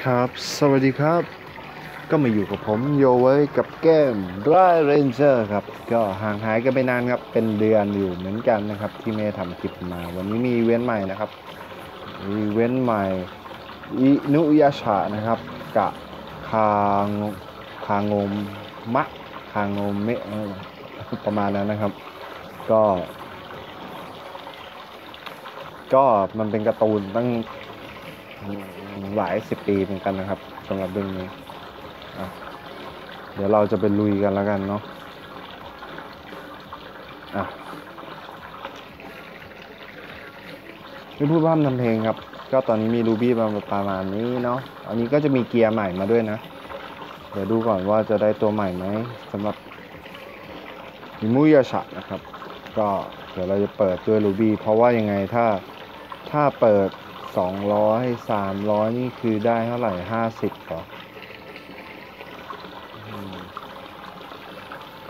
ครับ สวัสดีครับ ก็มาอยู่กับผมโยไว้กับเกม Dry Ranger ครับ ก็ห่างหายกันไปนานครับ เป็นเดือนอยู่เหมือนกันนะครับ ที่ไม่ทำคลิปมา วันนี้มีเว้นใหม่นะครับอีเว้นใหม่อินุยาชะนะครับกะคางคางมมะคางมเมะประมาณนั้นนะครับ ก็ ก็มันเป็นการ์ตูนตั้ง หลายสิบปีเหมือนกันนะครับสำหรับเรื่องนี้อะเดี๋ยวเราจะไปลุยกันแล้วกันเนาะอะไม่พูดว่าทำเพลงครับ ก็ตอนนี้มีรูบี้ประมาณนี้เนาะ อันนี้ก็จะมีเกียร์ใหม่มาด้วยนะ เดี๋ยวดูก่อนว่าจะได้ตัวใหม่ไหมสำหรับมิมุยาชะนะครับ ก็เดี๋ยวเราจะเปิดด้วยรูบี้เพราะว่ายังไงถ้าถ้าเปิด สองร้อยสามร้อยนี่คือได้เท่าไหร่ห้าสิบเหรอ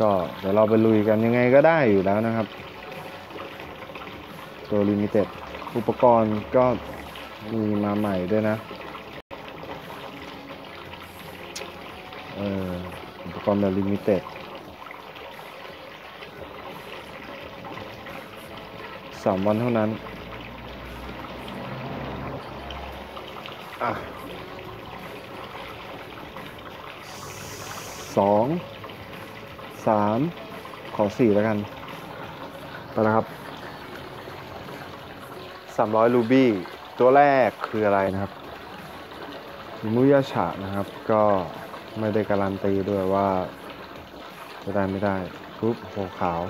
ก็เดี๋ยวเราไปลุยกันยังไงก็ได้อยู่แล้วนะครับ ตัวลิมิเต็ดอุปกรณ์ก็มีมาใหม่ด้วยนะเอออุปกรณ์แบบลิมิเต็ดสามวันเท่านั้น อะ สองสามขอสี่แล้วกัน ไปแล้วครับสามร้อยรูบี้ ตัวแรกคืออะไรนะครับ มุยาฉะนะครับ ก็ไม่ได้การันตีด้วยว่า จะได้ไม่ได้ปุ๊บโหขาว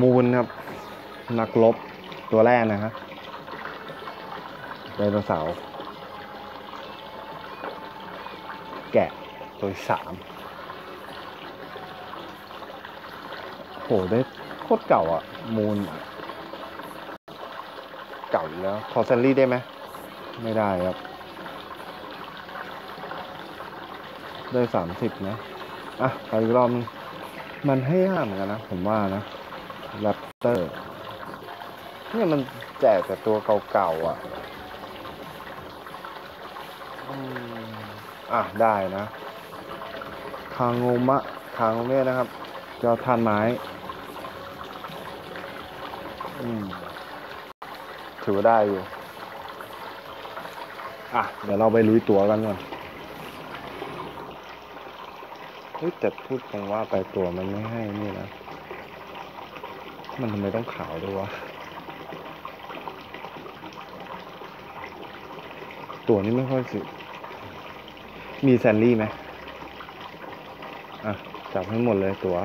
มูนครับ นักลบตัวแรกนะครับไดโนเสาร์ แกะตัวสามโหได้โคตรเก่าอะ มูนเก่าอยู่แล้วขอแซลลี่ได้ไหม ไม่ได้ครับ ได้สามสิบนะ อะไปอีกรอบมันให้ห้ามเหมือนกันนะ ผมว่านะแรปเตอร์ เนี่ยมันแจกแต่ตัวเก่าๆอะอืม อะได้นะคางโงมะคางโงเมะนะครับจ้าทานไม้อืมถือว่าได้อยู่ อะ เดี๋ยวเราไปลุยตัวกันก่อนเฮ้ยแต่พูดตรงว่าไปตัวมันไม่ให้นี่นะ มันทำไมต้องขาวด้วยวะ ตัวนี้ไม่ค่อยสิ มีแซนลี่ไหมอะ จับให้หมดเลยตัว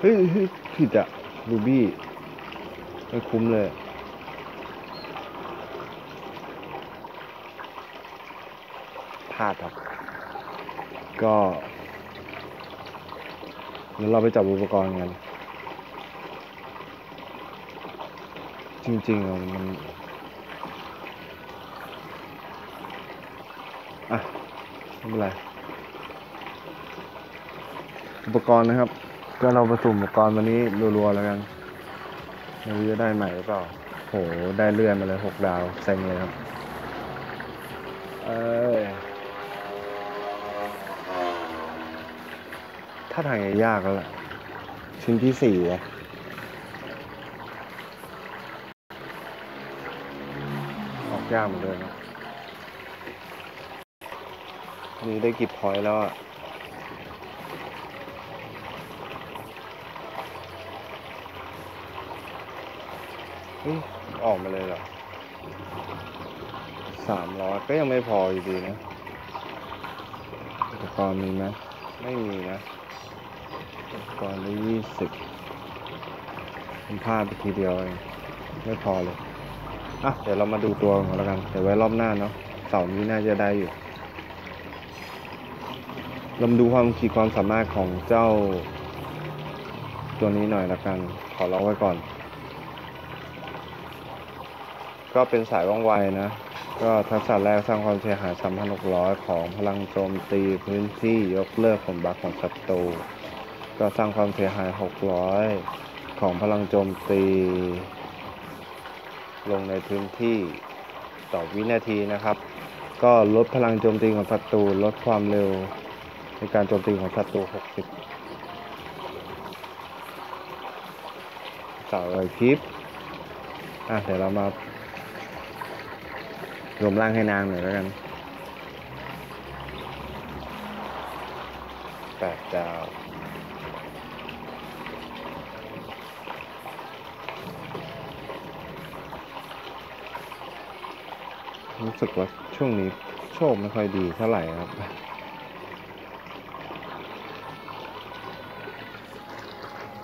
เฮ้ยเฮ้ยผิดอะรูบี้ ไม่คุ้มเลย พลาดครับ ก็เดี๋ยวเราไปจับอุปกรณ์กัน จริงๆอะมัน อะ ไม่เป็นไรอุปกรณ์นะครับ ก็เราผสมอุปกรณ์วันนี้รัวๆแล้วกันไม่รู้จะได้ใหม่หรือเปล่าโหได้เลื่อนมาเลยหกดาวเซ็งเลยครับเอ้ยถ้าทางยากแล้วล่ะ ชิ้นที่สี่อะออกยากเหมือนเดิมครับ นี่ได้กี่พอยแล้วอะเฮ้ยออกมาเลยเหรอสามร้อยก็ยังไม่พออยู่ดีนะอุปกรณ์มีไหมไม่มีนะอุปกรณ์ได้ยี่สิบผมพลาดไปทีเดียวเองไม่พอเลยอะเดี๋ยวเรามาดูตัวของเราแล้วกัน เดี๋ยวไว้รอบหน้าเนาะเสาร์นี้น่าจะได้อยู่ เรามาดูความขีดความสามารถของเจ้า ตัวนี้หน่อยละกัน ขอร้องไว้ก่อน ก็เป็นสายว่องไวนะ ก็ทักษะแรกสร้างความเสียหาย 3,600 ของพลังโจมตีพื้นที่ยกเลิกผลบัฟของศัตรูก็สร้างความเสียหาย 600 ของพลังโจมตี ลงในพื้นที่ต่อวินาทีนะครับ ก็ลดพลังโจมตีของศัตรูลดความเร็ว ในการโจมตีของศัตรู60สาวรอยพริบอะเดี๋ยวเรามารวมร่างให้นางหน่อยแล้วกันแปดดาวรู้สึกว่าช่วงนี้โชคไม่ค่อยดีเท่าไหร่ครับ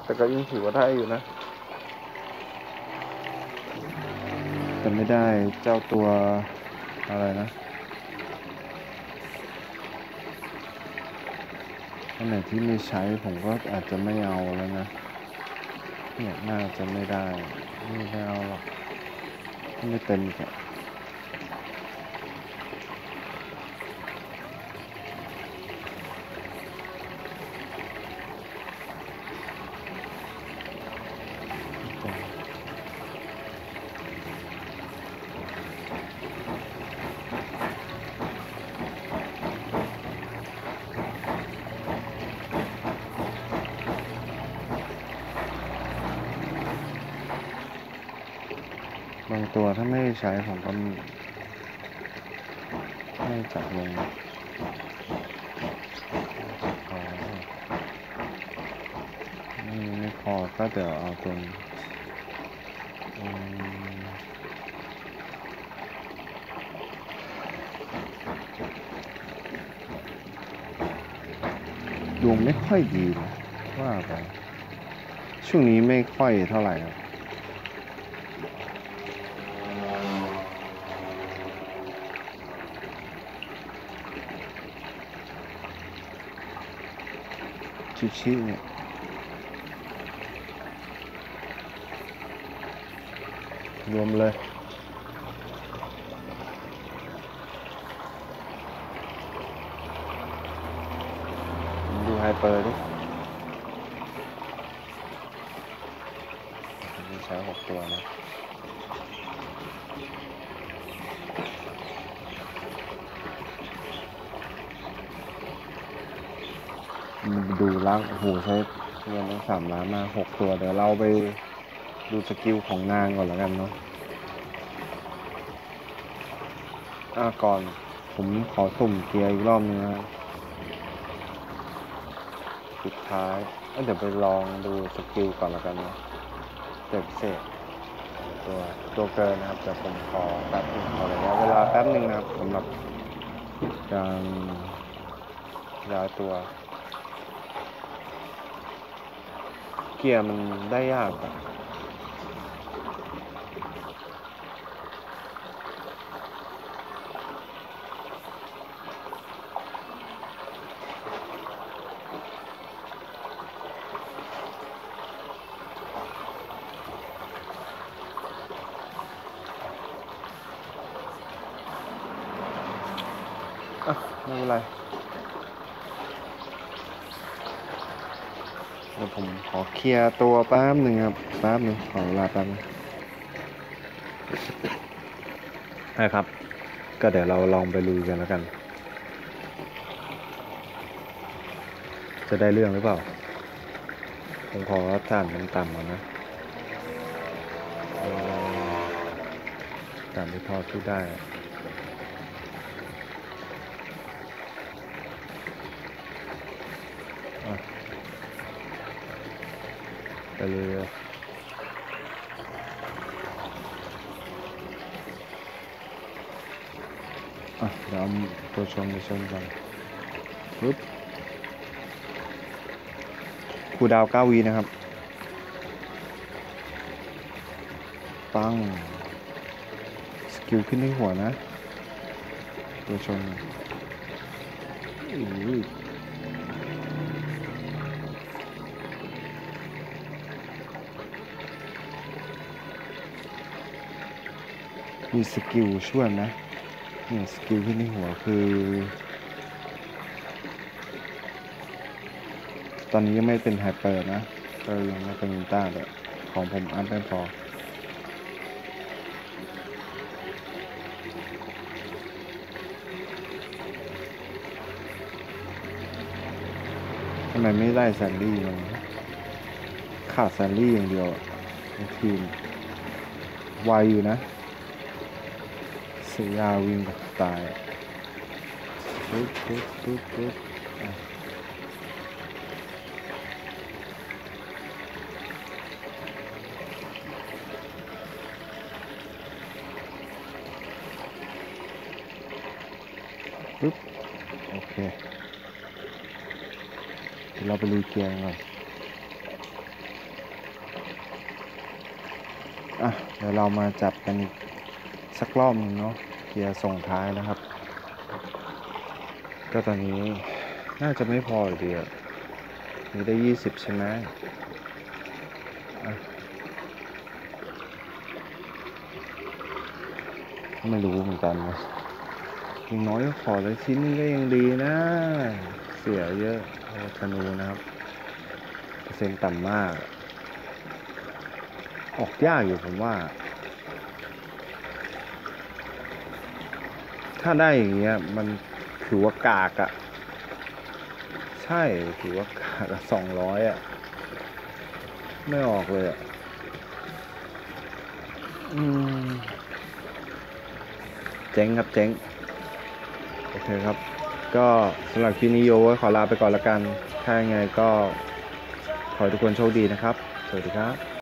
แต่ก็ยังถือว่าได้อยู่นะ แต่ไม่ได้เจ้าตัวอะไรนะอันไหนที่ไม่ใช้ผมก็อาจจะไม่เอาแล้วนะ เนี่ยน่าจะไม่ได้ ไม่ได้เอาหรอก ไม่เต็มแกะบ ตัวถ้าไม่ใช้ผมก็ไม่จับลงอ๋อไม่ไม่พอก็เดี๋ยวเอาตัวดวงไม่ค่อยดีนะว่าไปช่วงนี้ไม่ค่อยเท่าไหร่ ครับชิชิเนี่ยรวม เลยดูไฮเปอร์ดิมีใช้หกตัวนะดูล้างโอ้โหใช้เงินตั้งสามล้านมาหกตัว เดี๋ยวเราไปดูสกิลของนางก่อนแล้วกันเนาะอ่าก่อนผมขอสุ่มเกียร์อีกรอบนึงนะสุดท้ายเอ้ยเดี๋ยวไปลองดูสกิลก่อนแล้วกันเนาะเจ็บเศษตัวตัวเกินนะครับแต่ผมขอแป๊บนึงขอระยะเวลาแป๊บนึงนะครับสำหรับการย้ายตัว เกียร์มันได้ยากอะอะไม่ เดี๋ยวผมขอเคลียร์ตัวแป๊บหนึ่งครับแป๊บหนึ่งขอเวลาแป๊บนึงนะครับ ก็เดี๋ยวเราลองไปลุยกันแล้วกัน จะได้เรื่องหรือเปล่า ผมขอฐานมันต่ำก่อนนะเอ่านที่พอสู้ได้อะอะ ไปเลยอะเดี๋ยวตัวชนไปชนกันปึ๊บคูดาวน์9วีนะครับ ปัง สกิลขึ้นที่หัวนะ ตัวชนอุ้ มีสกิลช่วยนะเนี่ยสกิลที่ในหัวคือ ตอนนี้ยังไม่เป็นไฮเปอร์นะก็ยังไม่เป็นมินต้าเลยของผมอัพไม่พอทำไมไม่ได้แซนดี้มันขาดแซนดี้อย่างเดียวทีมไวอยู่นะ สียาวิ่งแบบตายปึ๊บปึ๊บปึ๊บปึ๊บปึ๊บโอเคเดี๋ยวเราไปลุยเกียร์กันก่อนอะเดี๋ยวเรามาจับกันอีกสักรอบหนึ่งเนาะ กียร์ส่งท้ายนะครับ ก็ตอนนี้น่าจะไม่พออยู่ดีอะมีได้ยี่สิบใช่ไหมไม่รู้เหมือนกันนะอย่างน้อยก็ขอเลยชิ้นนึงก็ยังดีนะ เสียเยอะโอ้ธนูนะครับ เปอร์เซ็นต์ต่ำมาก ออกยากอยู่ผมว่า ถ้าได้อย่างเงี้ย มันถือว่ากากอะใช่ถือว่ากากสองร้อยอะไม่ออกเลยอะอืมเจ๊งครับเจ๊งโอเคครับ ก็สำหรับคลิปนี้โยไว้ขอลาไปก่อนละกัน ถ้ายังไงก็ขอให้ทุกคนโชคดีนะครับ สวัสดีครับ